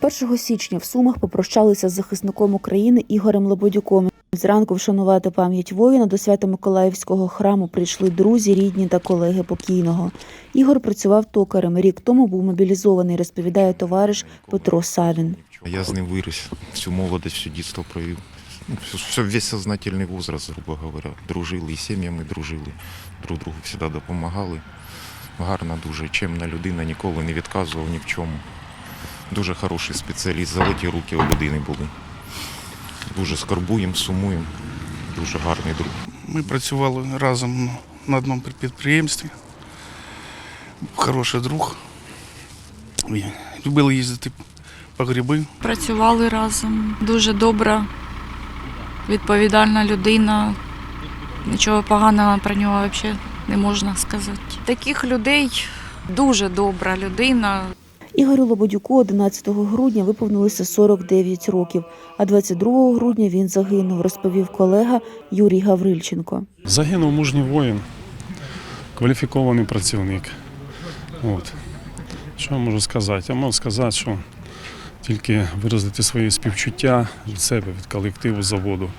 1 січня в Сумах попрощалися з захисником України Ігорем Лободюком. Зранку вшанувати пам'ять воїна до Свято-Миколаївського храму прийшли друзі, рідні та колеги покійного. Ігор працював токарем. Рік тому був мобілізований, розповідає товариш Петро Савін. Я з ним виріс, всю молодость, все дитинство провів. Ну, все, весь сознательний возраст, грубо говоря. Дружили і сім'ями дружили, друг другу завжди допомагали. Гарна дуже, чемна людина, ніколи не відказував ні в чому. Дуже хороший спеціаліст, золоті руки у людини були. Дуже скорбуємо, сумуємо. Дуже гарний друг. Ми працювали разом на одному підприємстві. Хороший друг. Любили їздити по гриби. Працювали разом. Дуже добра, відповідальна людина. Нічого поганого про нього взагалі не можна сказати. Таких людей дуже добра людина. Ігорю Лободюку 11 грудня виповнилося 49 років, а 22 грудня він загинув, розповів колега Юрій Гаврильченко. Загинув мужній воїн, кваліфікований працівник. От. Що я можу сказати? Я можу сказати, що тільки виразити свої співчуття від себе, від колективу заводу,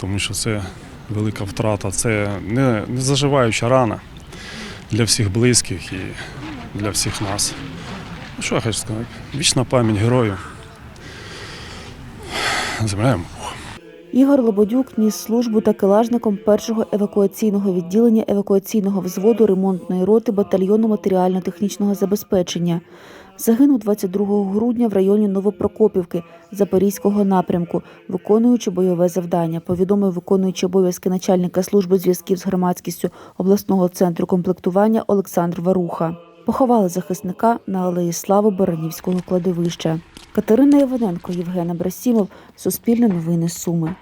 тому що це велика втрата, це не, не заживаюча рана для всіх близьких і для всіх нас. Ну, Що я хочу сказати? Вічна пам'ять герою. Земля йому Ігор Лободюк ніс службу такелажником першого евакуаційного відділення евакуаційного взводу ремонтної роти батальйону матеріально-технічного забезпечення. Загинув 22 грудня в районі Новопрокопівки Запорізького напрямку, виконуючи бойове завдання. Повідомив виконуючий обов'язки начальника служби зв'язків з громадськістю обласного центру комплектування Олександр Варуха. Поховали захисника на алеї Слави Баранівського кладовища. Катерина Іваненко, Євген Абрасімов, Суспільне новини Суми.